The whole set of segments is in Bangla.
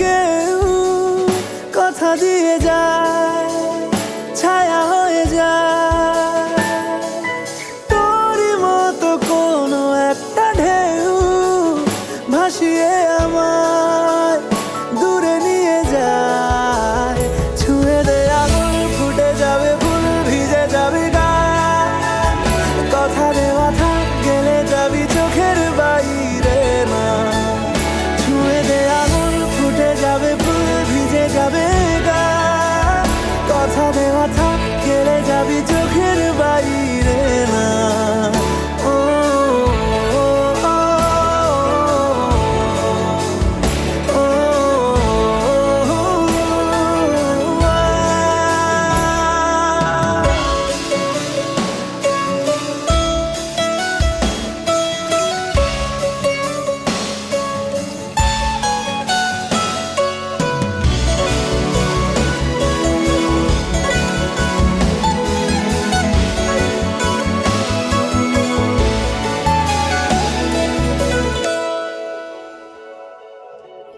কেউ কথা দিয়ে যায় ছায়া হয়ে যায়। তোরই মতো কোনো একটা ঢেউ ভাসিয়ে আমায় গেলে যাবি চোখের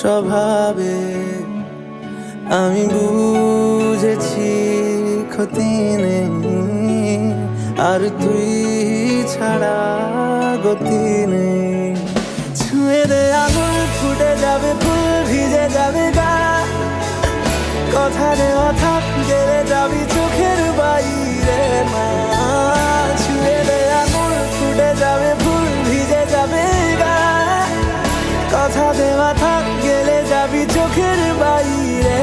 স্বভাবে আমি বুঝেছি ক্ষতি নেই, আর তুই ছাড়া গতি নেই। ছুঁয়ে দে আঙুল ফুটে যাবে ফুল, ভিজে যাবে গা। কথা রে অথা গেলে যাবি চোখের বাইরে মা। ছুঁয়ে দে আঙুল ফুটে যাবে ফুল, ভিজে যাবে গা। কথা দে অথাক চোখের বাইরে